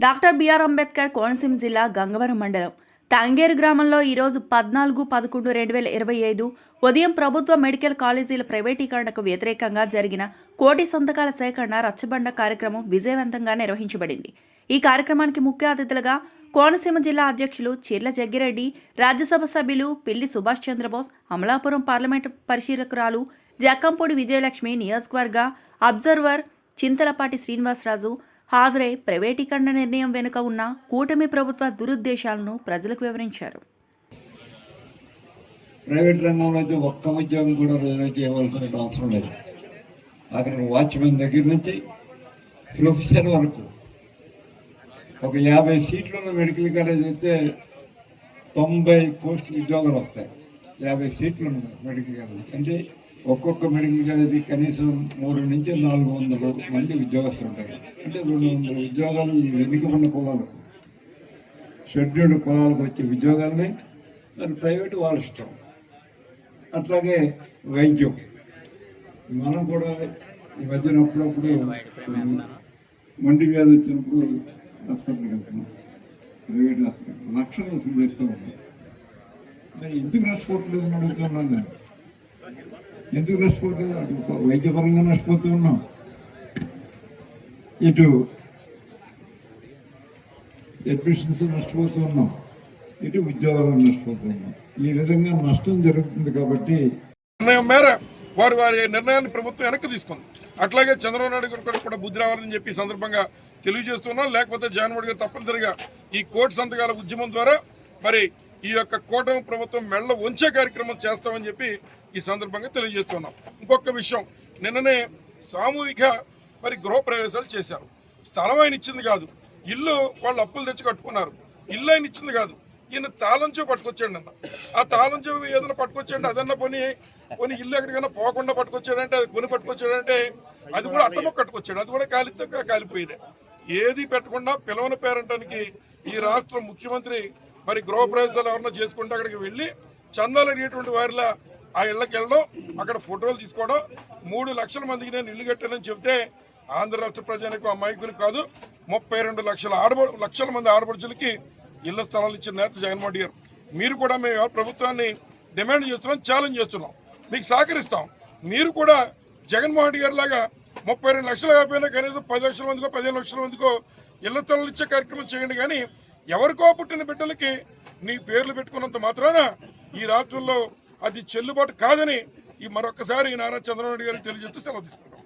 Doctor BR Ambedkar Konaseema జిల్లా గంగవరం మండలం తంగేరు గ్రామంలో ఈరోజు పద్నాలుగు పదకొండు రెండు వేల ఇరవై ఐదు ఉదయం ప్రభుత్వ మెడికల్ కాలేజీల ప్రైవేటీకరణకు వ్యతిరేకంగా జరిగిన కోటి సంతకాల సేకరణ రచ్చబండ కార్యక్రమం విజయవంతంగా నిర్వహించబడింది. ఈ కార్యక్రమానికి ముఖ్య అతిథులుగా కోనసీమ జిల్లా అధ్యక్షులు చీర్ల జగ్గిరెడ్డి రాజ్యసభ సభ్యులు పిల్లి సుభాష్ చంద్రబోస్ అమలాపురం పార్లమెంటు పరిశీలకురాలు జక్కంపూడి విజయలక్ష్మి నియోజకవర్గ అబ్జర్వర్ చింతలపాటి శ్రీనివాసరాజు హాజరై ప్రైవేటీకరణ నిర్ణయం వెనుక ఉన్న కూటమి ప్రభుత్వ దురుద్దేశాలను ప్రజలకు వివరించారు. ప్రైవేట్ రంగంలో అయితే ఒక్క ఉద్యోగం కూడా రిజర్వ్ చేయవలసిన అవసరం లేదు. అక్కడ వాచ్మెన్ దగ్గర నుంచి ప్రొఫెసర్ వరకు ఒక యాభై సీట్లు మెడికల్ కాలేజ్ అయితే తొంభై పోస్టులు ఉద్యోగాలు వస్తాయి. యాభై సీట్లు ఉన్నాయి మెడికల్ కాలేజ్. అంటే ఒక్కొక్క మెడికల్ కాలేజీ కనీసం మూడు నుంచి నాలుగు వందల మంది ఉద్యోగస్తులు ఉంటారు. అంటే రెండు వందల ఉద్యోగాలు ఈ వెనుకబడిన కులాలకు షెడ్యూల్డ్ కులాలకు వచ్చే ఉద్యోగాల్ని మరి ప్రైవేట్ వాళ్ళ ఇష్టం. అట్లాగే వైద్యం. మనం కూడా ఈ మధ్యన అప్పుడప్పుడు మండి వ్యాధి వచ్చినప్పుడు హాస్పిటల్కి వెళ్తున్నాం. Private hospital. లక్షలు వసూలు చేస్తూ ఉన్నాం. మరి ఎందుకు నష్టపోవట్లేదు అని అడుగుతున్నాను నేను? ఎందుకు నష్టపోతుంది అటు వైద్యపరంగా నష్టపోతూ ఉన్నాం ఇటు అడ్మిషన్స్ నష్టపోతూ ఉన్నాం ఇటు ఉద్యోగాలు నష్టపోతూ ఉన్నాం ఈ విధంగా నష్టం జరుగుతుంది కాబట్టి నిర్ణయం మేర వారు వారి నిర్ణయాన్ని ప్రభుత్వం వెనక్కి తీసుకుంది. అట్లాగే చంద్రబాబు నాయుడు గారు కూడా బుద్ధి రావాలని చెప్పి సందర్భంగా తెలియజేస్తున్నాం. లేకపోతే జగన్మోహన్ గారు తప్పనిసరిగా ఈ కోర్టు సంతకాల ఉద్యమం ద్వారా మరి ఈ యొక్క కూటమి ప్రభుత్వం మెళ్ళ వంచే కార్యక్రమం చేస్తామని చెప్పి ఈ సందర్భంగా తెలియజేస్తున్నాం. ఇంకొక విషయం నిన్ననే సామూహిక మరి గృహప్రవేశాలు చేశారు. స్థలం ఆయన ఇచ్చింది కాదు. ఇల్లు వాళ్ళు అప్పులు తెచ్చి కట్టుకున్నారు. ఇల్లు ఆయన ఇచ్చింది కాదు. ఈయన తాళం చెవి పట్టుకొచ్చాడు అన్న ఆ తాళం చెవి ఏదైనా పట్టుకొచ్చాడు అదన్నా పోనీ పోనీ ఇల్లు ఎక్కడికైనా పోకుండా పట్టుకొచ్చాడంటే అది కొని పట్టుకొచ్చాడంటే అది కూడా అట్టముక్క కట్టుకొచ్చాడు. అది కూడా కాలితో కాలిపోయేదే. ఏది పెట్టకుండా పిలవని పేరంటానికి ఈ రాష్ట్ర ముఖ్యమంత్రి మరి గృహప్రవేశాలు ఎవరన్నా చేసుకుంటే అక్కడికి వెళ్ళి చందాలు అడిగేటువంటి వారిలా ఆ ఇళ్ళకి వెళ్ళడం అక్కడ ఫోటోలు తీసుకోవడం మూడు లక్షల మందికి నేను ఇల్లు కట్టానని చెప్తే ఆంధ్ర రాష్ట్ర ప్రజలకు అమాయకులు కాదు ముప్పై రెండు లక్షల ఆడబ లక్షల మంది ఆడపడుచులకి ఇళ్ళ స్థలాలు ఇచ్చిన నేత జగన్మోహన్ గారు. మీరు కూడా మేము ప్రభుత్వాన్ని డిమాండ్ చేస్తున్నాం ఛాలెంజ్ చేస్తున్నాం. మీకు సహకరిస్తాం. మీరు కూడా జగన్మోహన్ రెడ్డి గారి లాగా ముప్పై రెండు లక్షలు కాకపోయినా కనీసం పది లక్షల మందికో పదిహేను లక్షల మందికో ఇళ్ళ స్థలాలు ఇచ్చే కార్యక్రమం చేయండి కానీ ఎవరికో పుట్టిన బిడ్డలకి నీ పేర్లు పెట్టుకున్నంత మాత్రాన ఈ రాష్ట్రంలో అది చెల్లుబాటు కాదని ఈ మరొకసారి ఈ నారా చంద్రబాబు నాయుడు గారికి తెలియజేస్తూ సెలవు తీసుకుంటాం.